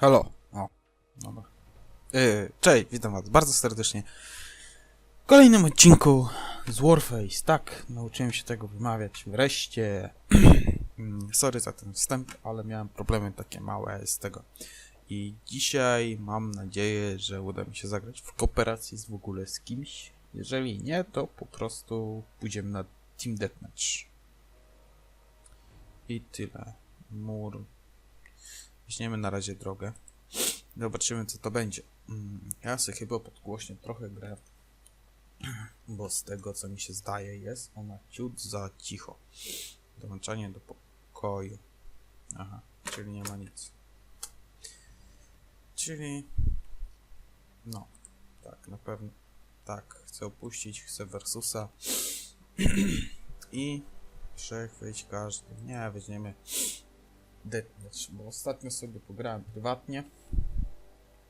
Halo. O, dobra. Yy, cześć, witam was bardzo serdecznie. W kolejnym odcinku z Warface. Tak, nauczyłem się tego wymawiać wreszcie. Sorry za ten wstęp, ale miałem problemy takie małe z tego. I dzisiaj mam nadzieję, że uda mi się zagrać w kooperacji z w ogóle z kimś. Jeżeli nie, to po prostu pójdziemy na Team Deathmatch. I tyle. Mur. Weźmiemy na razie drogę. Zobaczymy co to będzie. Mm, Ja sobie chyba podgłośnię trochę grę, bo z tego co mi się zdaje jest ona ciut za cicho. Dołączanie do pokoju. Aha, czyli nie ma nic. Czyli... No, tak, na pewno. Tak, chcę opuścić, chcę Versusa. I przechwyć każdy. Nie, weźmiemy Deathmatch, bo ostatnio sobie pograłem prywatnie.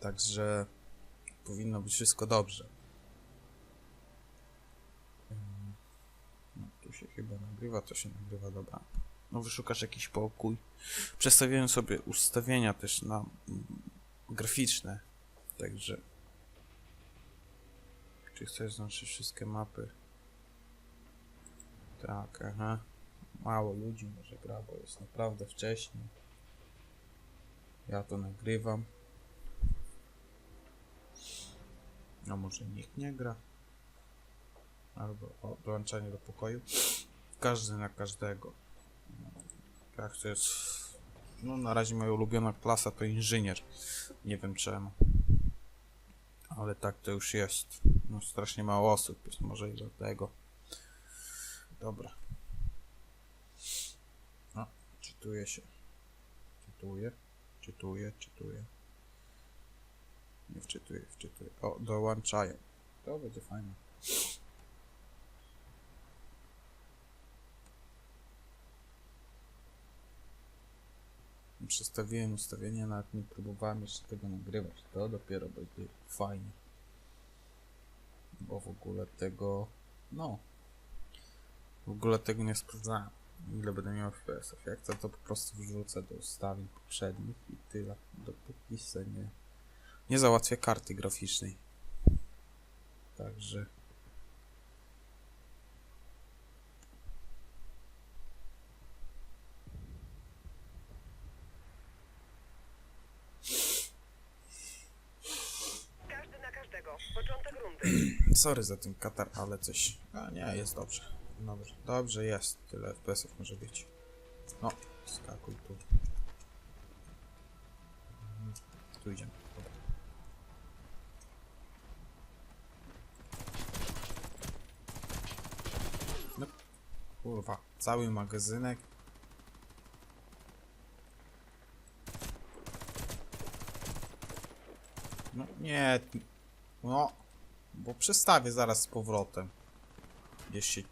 Także powinno być wszystko dobrze. No, tu się chyba nagrywa, to się nagrywa, dobra. No, wyszukasz jakiś pokój. Przestawiłem sobie ustawienia też na mm, graficzne, także. Czy chcesz znaczy wszystkie mapy? Tak, aha. Mało ludzi może gra, bo jest naprawdę wcześnie. Ja to nagrywam. A może nikt nie gra? Albo o, dołączanie do pokoju. Każdy na każdego. Jak to jest. No na razie moja ulubiona klasa to inżynier. Nie wiem czemu. Ale tak to już jest. No strasznie mało osób jest, może i dlatego. Dobra. Czytuje się. Czytuje, czytuje, czytuje. Nie wczytuje, wczytuje. O, dołączają. To będzie fajne. Przestawiłem ustawienia, nawet nie próbowałem jeszcze tego nagrywać. To dopiero będzie fajnie. Bo w ogóle tego... No. W ogóle tego nie sprawdzałem. Ile będę miał FPS-ów. Jak to, to po prostu wrzucę do ustawień poprzednich i tyle. Dopóki se nie nie załatwię karty graficznej. Także. Każdy na każdego. Początek rundy. Sorry za ten katar, ale coś. A nie, jest dobrze. Dobrze, dobrze jest. Tyle FPS-ów może być. No, skakuj tu. Mhm, Tu idziemy. No, kurwa, cały magazynek. No nie, no, bo przestawię zaraz z powrotem. Gdzieś się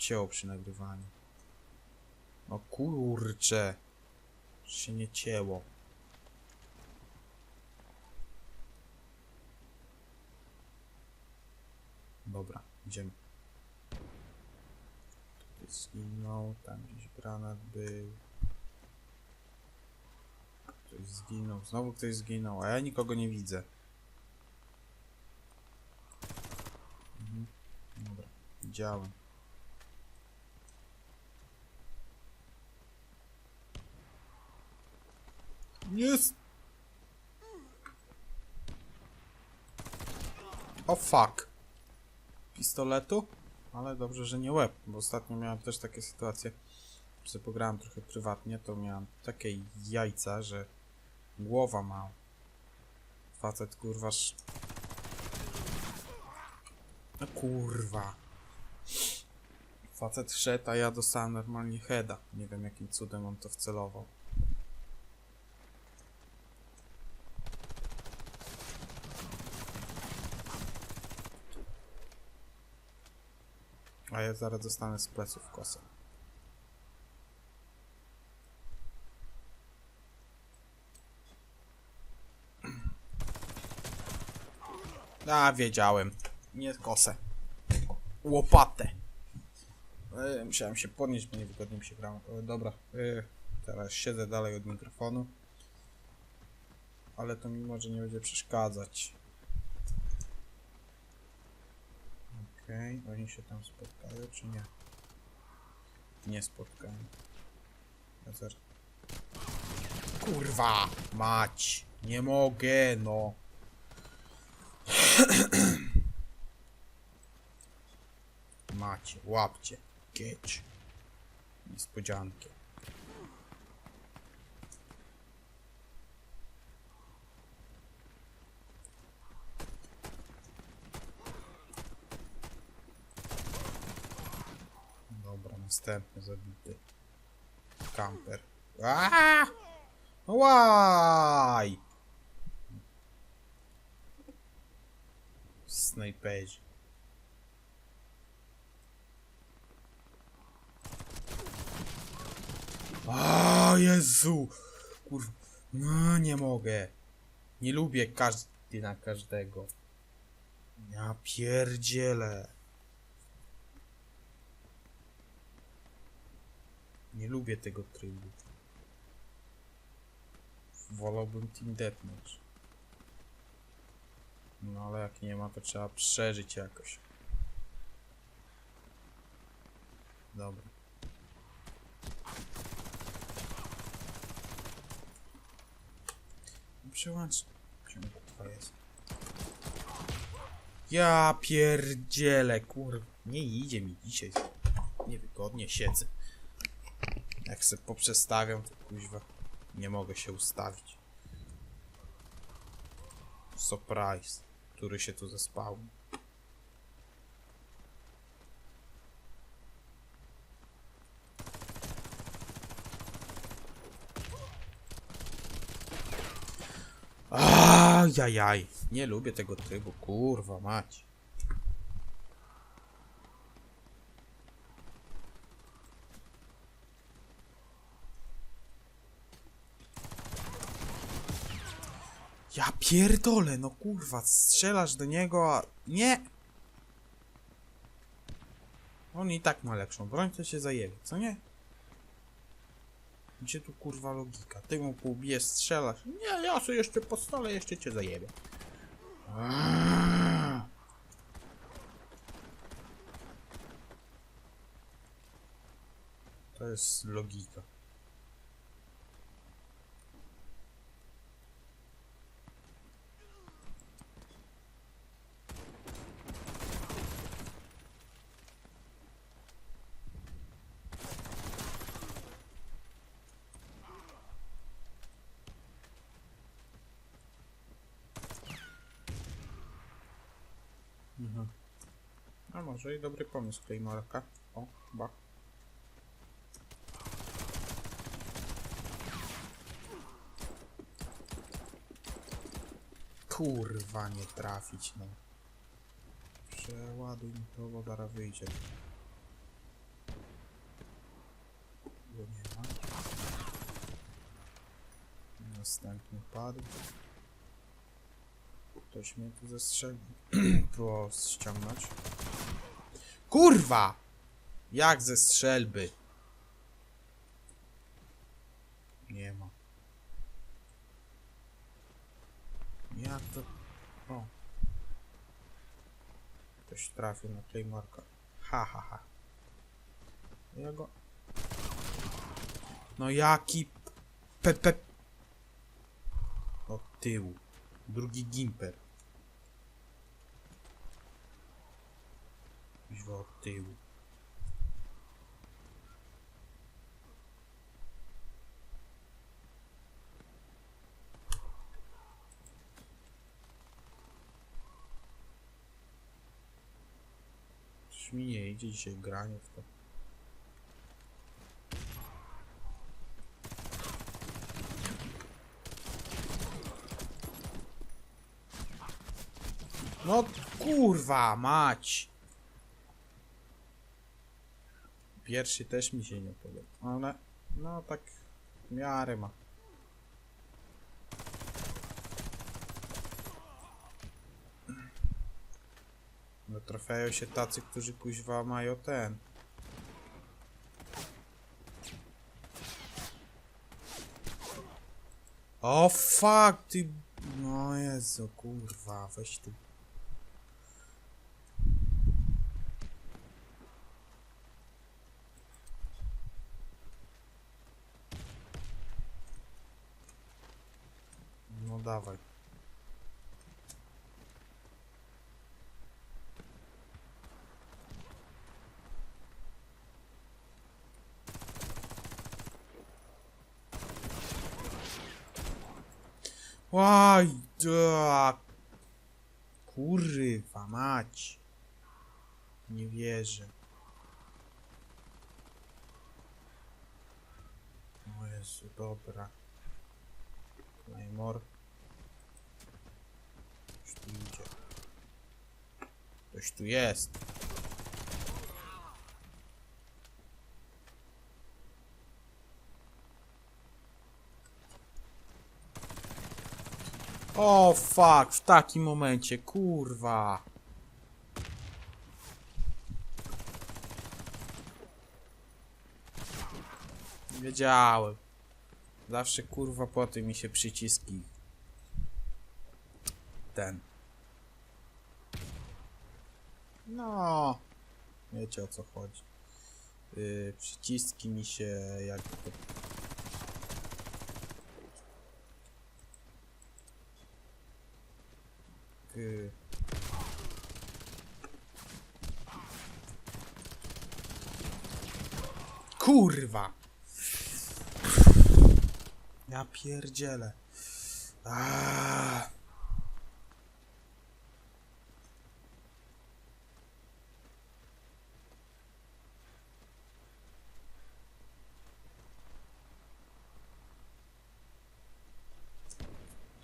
cięło przy nagrywaniu. No kurcze. Się nie cięło. Dobra, idziemy. Tutaj zginął, tam gdzieś granat był. Ktoś zginął, znowu ktoś zginął, a ja nikogo nie widzę. Mhm. Dobra. Jest! O fuck. Pistoletu? Ale dobrze, że nie łeb, bo ostatnio miałem też takie sytuacje, że pograłem trochę prywatnie, to miałem takie jajca, że głowa ma. Facet kurwa sz... No kurwa. Facet szedł, a ja dostałem normalnie heada. Nie wiem jakim cudem on to wcelował. A ja zaraz dostanę z pleców kosę. A, wiedziałem. Nie kosę. Łopatę. E, musiałem się podnieść, bo niewygodnie mi się grało. E, dobra, e, teraz siedzę dalej od mikrofonu. ale to mi może nie będzie przeszkadzać. Okej, oni się tam spotkają, czy nie? Nie spotkają. Zaraz... Kurwa! Mać! Nie mogę, no! Macie, łapcie. Kieć. Niespodzianki. Dobra, następny zabity. Kamper. Aaaa! Łaj! Snajperzy. A Jezu! Kurwa. No, nie mogę. Nie lubię każdy na każdego. Ja pierdzielę. Nie lubię tego trybu. Wolałbym Team Deathmatch. No ale jak nie ma, to trzeba przeżyć jakoś. Dobra. Przełącz. Czemu kurwa jest? Ja pierdzielę, kurwa. Nie idzie mi dzisiaj. Niewygodnie siedzę. Jak se poprzestawiam, to kuźwa. Nie mogę się ustawić. Surprise, który się tu zespał. Ajajaj, nie lubię tego trybu, kurwa mać. Ja pierdolę, no kurwa, strzelasz do niego, a nie! On i tak ma lepszą broń, to się zajebie, co nie? Gdzie tu kurwa logika? Ty mu półbijesz, strzelasz. Nie, ja sobie jeszcze po stole jeszcze cię zajebię. Aaaa. To jest logika. Mhm. A może i dobry pomysł Claymorka. O, ba. Kurwa, nie trafić, no. Przeładuj mi to, bo zaraz wyjdzie. Go nie ma. Następny padł. Ktoś mnie tu zestrzelił. Próbował ściągnąć. Kurwa! Jak ze strzelby? Nie ma. Jak to... O. Ktoś trafił na Claymarka. Ha, ha, ha. Ja go... No jaki... Pepe... Od tyłu. Drugi gimper. Kuźwa od tyłu. Coś mi nie idzie dzisiaj granie w to. No kurwa mać! Pierwszy też mi się nie podoba, ale no tak w miarę ma. No trafiają się tacy, którzy kuźwa mają ten. O fuck, ty No Jezu, kurwa, weź tu. No dawaj. Łaj, da. Kurwa mać. Nie wierzę. O Jezu, dobra. Claymore. Ktoś tu idzie. Ktoś tu jest. O fuck, w takim momencie, kurwa. Wiedziałem. Zawsze kurwa po tym mi się przyciski. Ten. No. Wiecie o co chodzi. Yy, przyciski mi się jak to Yy. Kurwa! Ja pierdzielę. Aaaa.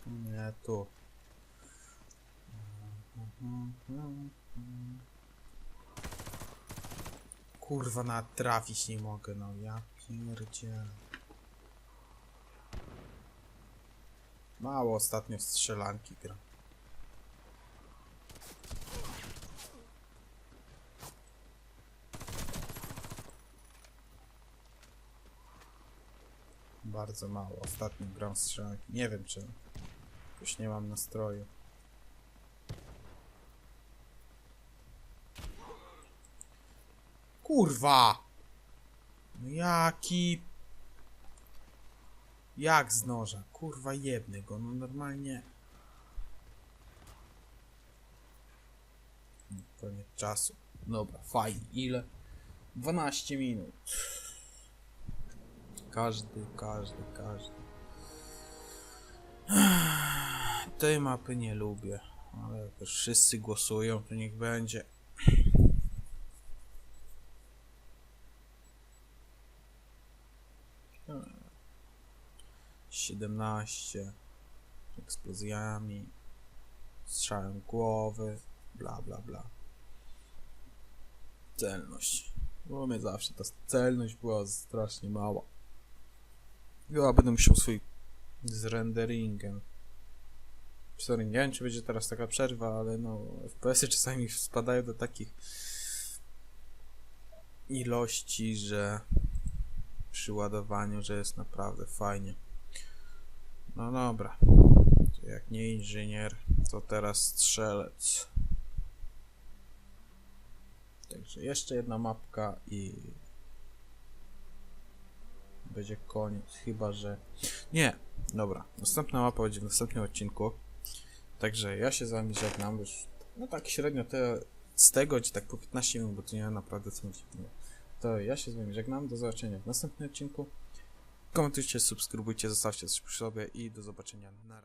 Nie tu. Kurwa, nawet trafić nie mogę, no ja pierdzielę. Mało ostatnio strzelanki gram. Bardzo mało. Ostatnio gram strzelanki. Nie wiem czemu. Już nie mam nastroju. Kurwa! No jaki... Jak z noża? Kurwa jebny go, no normalnie... Koniec czasu. Dobra, fajnie. Ile? 12 minut. Każdy, każdy, każdy. Tej mapy nie lubię, ale wszyscy głosują, to niech będzie. Siedemnaście eksplozjami, strzałem głowy, bla bla bla. Celność. Bo mnie zawsze ta celność była strasznie mała. Ja będę musiał swój z renderingiem. Sorry, nie wiem czy będzie teraz taka przerwa, ale no FPS-y czasami spadają do takich ilości, że przy ładowaniu, że jest naprawdę fajnie. No dobra. To jak nie inżynier, to teraz strzelec. Także jeszcze jedna mapka i będzie koniec, chyba że... Nie, dobra, następna mapa będzie w następnym odcinku. Także ja się z wami żegnam, już no tak średnio te, z tego, czy tak po 15 minut, bo to nie naprawdę co. To ja się z wami żegnam, do zobaczenia w następnym odcinku. Komentujcie, subskrybujcie, zostawcie coś przy sobie i do zobaczenia na razie.